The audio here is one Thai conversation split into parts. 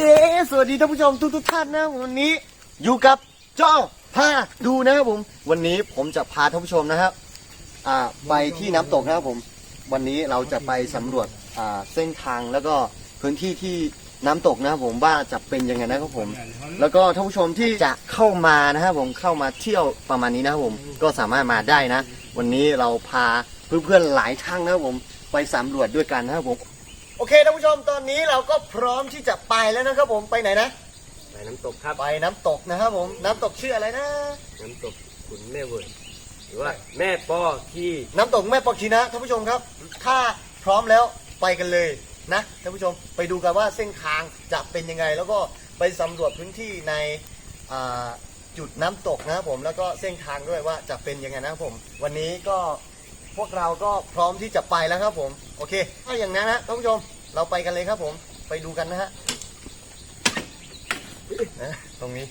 เอ๋สวัสดีท่านผู้ชมทุกทุกท่านนะวันนี้อยู่กับจ้องพาดูนะครับผม วันนี้ผมจะพาท่านผู้ชมนะครับอ่าไปที่น้ำตกนะครับผม วันนี้เราจะไปสำรวจอ่าเส้นทางแล้วก็พื้นที่ที่น้ำตกนะครับผมว่าจะเป็นยังไงนะครับผม แล้วก็ท่านผู้ชมที่จะเข้ามานะครับผมเข้ามาเที่ยวประมาณนี้นะครับผมก็สามารถมาได้นะ วันนี้เราพาเพื่อนๆหลายท่านนะครับผมไปสำรวจด้วยกันนะครับผม อเคท่านผู้ชมตอนนี้เราก็พร้อมที่จะไปแล้วนะครับผมไปไหนนะ ไปน้ำตกครับ ไปน้ำตกนะครับผมน้ำตกชื่ออะไรนะ น้ำตกขุนแม่เวิร์ดหรือว่าแม่ป้อที่น้ำตกแม่ปอกชีนะท่านผู้ชมครับ ถ้าพร้อมแล้วไปกันเลยนะท่านผู้ชมไปดูกันว่าเส้นทางจะเป็นยังไง แล้วก็ไปสำรวจพื้นที่ในอ่าจุดน้ำตกนะครับผมแล้วก็เส้นทางด้วยว่าจะเป็นยังไงนะครับผม วันนี้ก็ พวกเราก็พร้อมที่จะไปแล้วครับผม โอเค ถ้าอย่างนั้นนะท่านผู้ชมเราไปกันเลยครับผม ไปดูกันนะฮะตรงนี้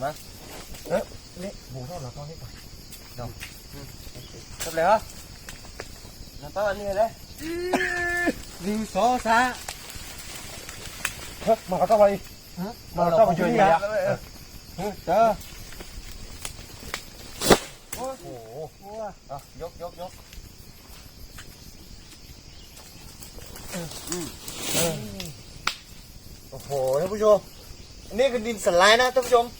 ไม่ไหวมั้ยเอ๊ะนี่หมูทอดเราต้องนี่ก่อนเดี๋ยวทำไรฮะน้ำตาลนี่เลยหนึ่งสองสามเฮ้ยมาเข้าไปมาเข้าไปช่วยเนี่ยเฮ้ยเจอโอ้โหอะยกยกยกโอ้โหท่านผู้ชมอันนี้คือดินสไลด์นะท่านผู้ชมต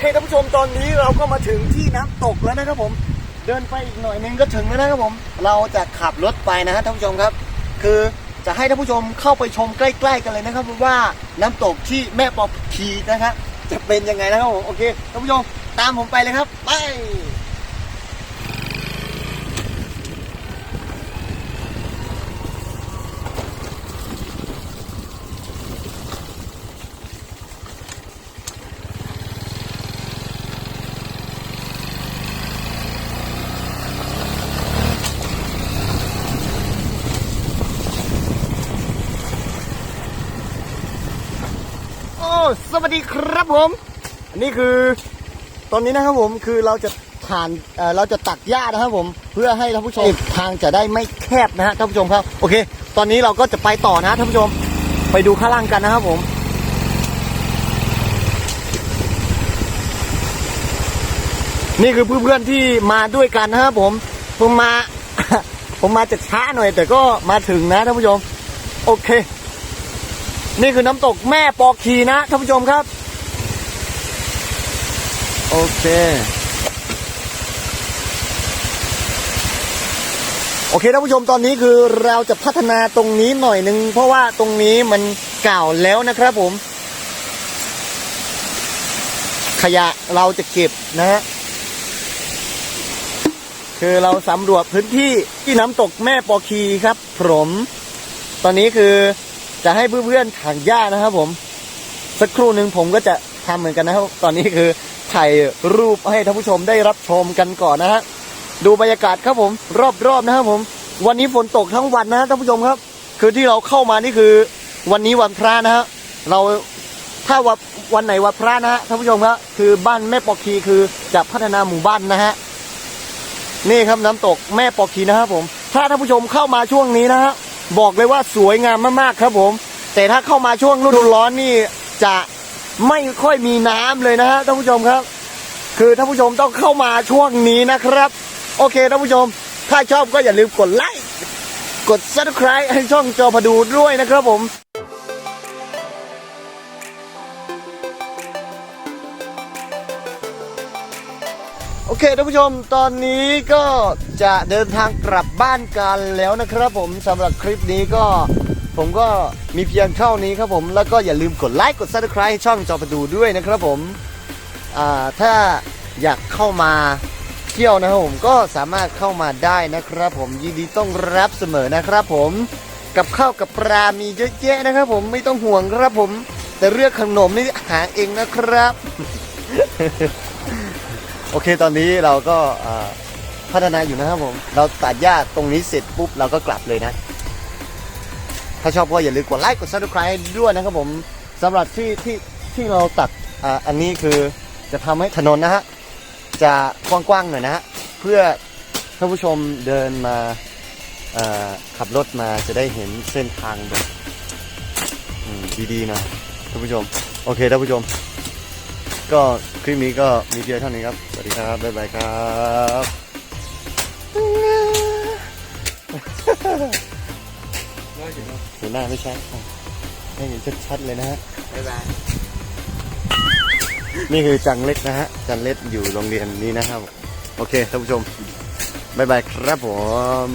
คท่านผู้ชมตอนนี้เราก็มาถึงที่น้ำตกแล้วนะครับผม เดินไปอีกหน่อยนึงก็ถึงแล้วนะครับผม เราจะขับรถไปนะฮะท่านผู้ชมครับ คือจะให้ท่านผู้ชมเข้าไปชมใกล้ ๆ กันเลยนะครับว่าน้ำตกที่แม่ปอพีนะครับจะเป็นยังไงนะครับผมโอเคท่านผู้ชมตามผมไปเลยครับ ไป สวัสดีครับผม อันนี้คือตอนนี้นะครับผมคือเราจะผ่านเอ่อเราจะตัดหญ้านะครับผม เพื่อให้ท่านผู้ชมทางจะได้ไม่แคบนะฮะท่านผู้ชมครับ โอเค ตอนนี้เราก็จะไปต่อนะท่านผู้ชม ไปดูข้างล่างกันนะครับผมนี่คือเพื่อนๆที่มาด้วยกันนะครับผม ผมมา ผมมาจะช้าหน่อย แต่ก็มาถึงนะท่านผู้ชม โอเค นี่คือน้ำตกแม่ปอคีนะท่านผู้ชมครับ โอเค โอเคท่านผู้ชมตอนนี้คือเราจะพัฒนาตรงนี้หน่อยหนึ่งเพราะว่าตรงนี้มันเก่าแล้วนะครับผม ขยะเราจะเก็บนะฮะคือเราสำรวจพื้นที่ที่น้ำตกแม่ปอคีครับผมตอนนี้คือ จะให้เพื่อนๆถางหญ้านะครับผม สักครู่หนึ่งผมก็จะทำเหมือนกันนะครับ ตอนนี้คือถ่ายรูปให้ท่านผู้ชมได้รับชมกันก่อนนะฮะดูบรรยากาศครับผม รอบๆนะครับผม วันนี้ฝนตกทั้งวันนะท่านผู้ชมครับ คือที่เราเข้ามานี่คือ วันนี้วันพระนะฮะเราถ้าวันวันไหนวันพระนะฮะท่านผู้ชมครับคือบ้านแม่ปอคีคือจะพัฒนาหมู่บ้านนะฮะนี่ครับน้ำตกแม่ปอคีนะครับผม ถ้าท่านผู้ชมเข้ามาช่วงนี้นะฮะ บอกเลยว่าสวยงามมากๆครับผม แต่ถ้าเข้ามาช่วงฤดูร้อนนี่จะไม่ค่อยมีน้ำเลยนะฮะท่านผู้ชมครับ คือท่านผู้ชมต้องเข้ามาช่วงนี้นะครับ โอเคท่านผู้ชม ถ้าชอบก็อย่าลืมกดไลค์กด subscribe ให้ช่องจอพดูด้วยนะครับผม โอเคท่านผู้ชมตอนนี้ก็จะเดินทางกลับบ้านกันแล้วนะครับผมสำหรับคลิปนี้ก็ผมก็มีเพียงเท่านี้ครับผมแล้วก็อย่าลืมกดไลค์กด subscribe ให้ช่องจอประดูด้วยนะครับผมอ่าถ้าอยากเข้ามาเที่ยวนะครับผมก็สามารถเข้ามาได้นะครับผมยินดีต้องรับเสมอนะครับผมกับข้าวกับปลา มีเยอะแยะนะครับผมไม่ต้องห่วงครับผม แต่เรื่องขนมนี่หาเองนะครับ โอเคตอนนี้เราก็พัฒนาอยู่นะครับผม เราตัดหญ้าตรงนี้เสร็จปุ๊บเราก็กลับเลยนะ ถ้าชอบก็อย่าลืมกดไลค์กด subscribe ด้วยนะครับผมสำหรับที่ที่ที่เราตัดอ,อันนี้คือจะทำให้ถนนนะฮะจะกว้างๆหน่อยนะฮะเพื่อท่านผู้ชมเดินมาขับรถมาจะได้เห็นเส้นทางแบบดีๆนะท่านผู้ชม โอเคท่านผู้ชม ก็คลิปนี้ก็มีเพียงเท่านี้ครับ สวัสดีครับ บ๊ายบายครับเห็นหน้าไม่ชัดอะให้เห็นชัดๆเลยนะฮะ บ๊ายบาย นี่คือจังเล็กนะฮะ จังเล็กอยู่โรงเรียนนี้นะครับ โอเคท่านผู้ชม บ๊ายบายครับผม